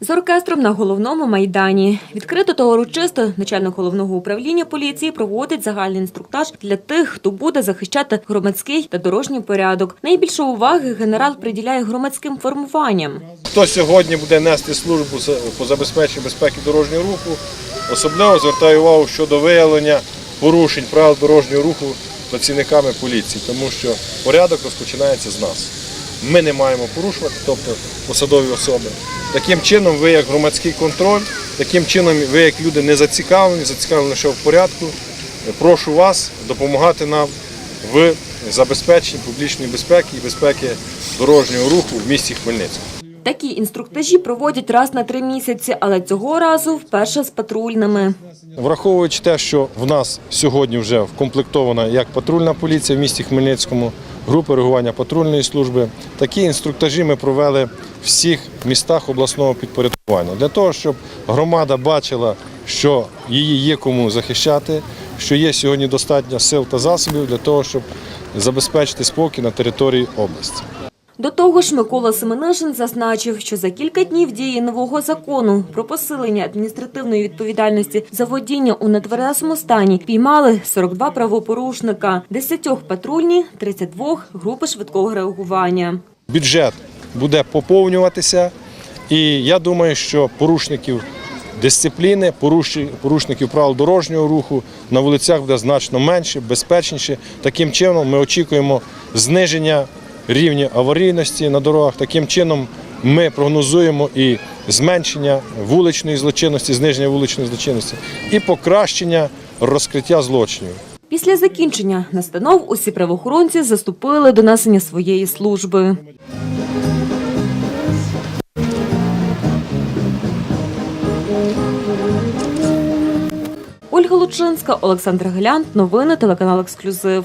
З оркестром на головному майдані відкрито та урочисто начальник головного управління поліції проводить загальний інструктаж для тих, хто буде захищати громадський та дорожній порядок. Найбільше уваги генерал приділяє громадським формуванням. Хто сьогодні буде нести службу по забезпеченню безпеки дорожнього руху, особливо звертаю увагу щодо виявлення порушень правил дорожнього руху працівниками поліції, тому що порядок розпочинається з нас. Ми не маємо порушувати, тобто посадові особи. Таким чином, ви як громадський контроль, таким чином ви як люди не зацікавлені, зацікавлені що в порядку. Прошу вас допомагати нам в забезпеченні публічної безпеки і безпеки дорожнього руху в місті Хмельницькому. Такі інструктажі проводять раз на три місяці, але цього разу вперше з патрульними. Враховуючи те, що в нас сьогодні вже вкомплектована як патрульна поліція в місті Хмельницькому, група реагування патрульної служби, такі інструктажі ми провели в всіх містах обласного підпорядкування для того, щоб громада бачила, що її є кому захищати, що є сьогодні достатньо сил та засобів для того, щоб забезпечити спокій на території області. До того ж, Микола Семенишин зазначив, що за кілька днів дії нового закону про посилення адміністративної відповідальності за водіння у нетверезому стані піймали 42 правопорушника, 10 патрульні, 32 групи швидкого реагування. бюджет буде поповнюватися, і я думаю, що порушників дисципліни, порушників правил дорожнього руху на вулицях буде значно менше, безпечніше. Таким чином ми очікуємо зниження рівня аварійності на дорогах. Таким чином ми прогнозуємо і зменшення вуличної злочинності, зниження вуличної злочинності і покращення розкриття злочинів. Після закінчення настанов усі правоохоронці заступили до несення своєї служби. Ольга Лучинська, Олександр Глянт. Новини телеканал Ексклюзив.